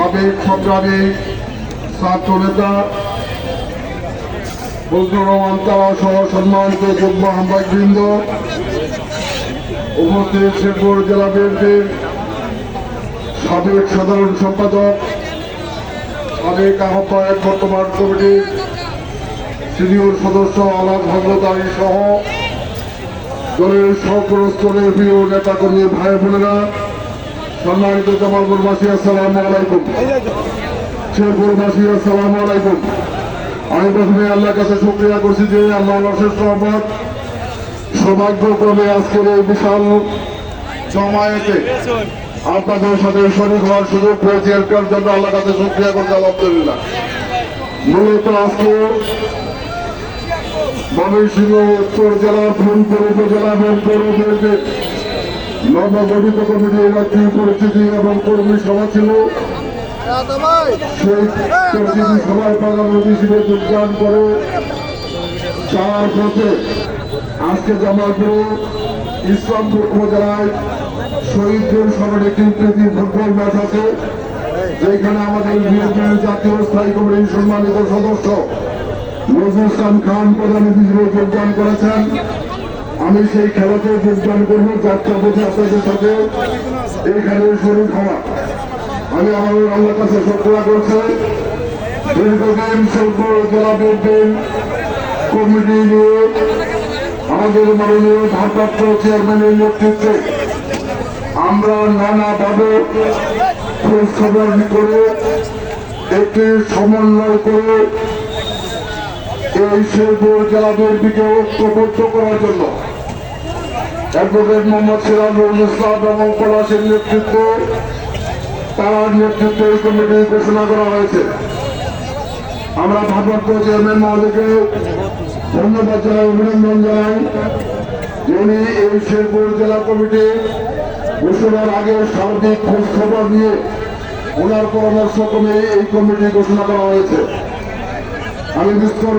সাবেক সংগ্রামী ছাত্র নেতা বজরুর রহমান তারা সহ সম্মানিত যুগ্ম আহ্বায়কবৃন্দ, উপস্থিত শেরপুর জেলা বিএনপির সাবেক সাধারণ সম্পাদক, সাবেক আহ্বায়ক বর্তমান কমিটির সিনিয়র সদস্য আলাদ হজরত সহ দলের সকল স্তরের প্রিয় নেতা কর্মী ভাই বোনেরা সম্মানিত জামালপুরবাসী, আসসালাম আলাইকুম। শেরপুরবাসী, আসসালাম আলাইকুম। আমি প্রথমে আল্লাহর কাছে শুক্রিয়া করছি যে আল্লাহ অশেষ রহমত, সৌভাগ্যক্রমে আজকের এই বিশাল জমায়েতে আপনাদের সাথে শরীর হওয়ার সুযোগ পেয়েছি। এর জন্য আল্লাহর কাছে শুক্রিয়া করতে আলহামদুলিল্লাহ। মূলত আজকে ময়মনসিংহ উত্তর জেলার ফুলপুর উপজেলা এবং পৌরসভাতে নবগঠিত কমিটির একটি পরিস্থিতি এবং কর্মী সভা ছিল। সেই সভায় প্রধান অতিথি হিসেবে যোগদান করে যাওয়ার পথে আজকে জামালপুর, ইসলামপুর উপজেলায় শহীদদের সবার একটি ফুটবল ম্যাচ আছে। যেখানে আমাদের জাতীয় স্থায়ী কমিটির সম্মানিত সদস্য নজরুল খান প্রধান হিসেবে যোগদান করেছেন। আমি সেই খেলাতে যোগদান করব, যাত্রা পথে আপনাদের সাথে। এইখানে শরীর হওয়া আমি আমার আল্লাহ কাছে সত্যা করছি। দীর্ঘদিন শিল্পুর জেলা বিএনপির কমিটি নিয়ে আমাদের মাননীয় ভারপ্রাপ্ত চেয়ারম্যানের নেতৃত্বে আমরা নানাভাবে খোঁজ খবর করে একটি সমন্বয় করে এই শেরপুর জেলা বিএনপিকে ঐক্যবদ্ধ করার জন্য অ্যাডভোকেট মোহাম্মদ সিরাজুল ইসলাম এবং পলাশের নেতৃত্বে, তার নেতৃত্বে এই কমিটি ঘোষণা করা হয়েছে। আমরা ভারপ্রাপ্ত চেয়ারম্যান মহোদয়কে ধন্যবাদ জানাই, অভিনন্দন জানাই। যিনি এই শেরপুর জেলা কমিটি ঘোষণার আগে সার্বিক খোঁজ খবর নিয়ে ওনার পরামর্শ ক্রমে এই কমিটি ঘোষণা করা হয়েছে। আমি বিস্তর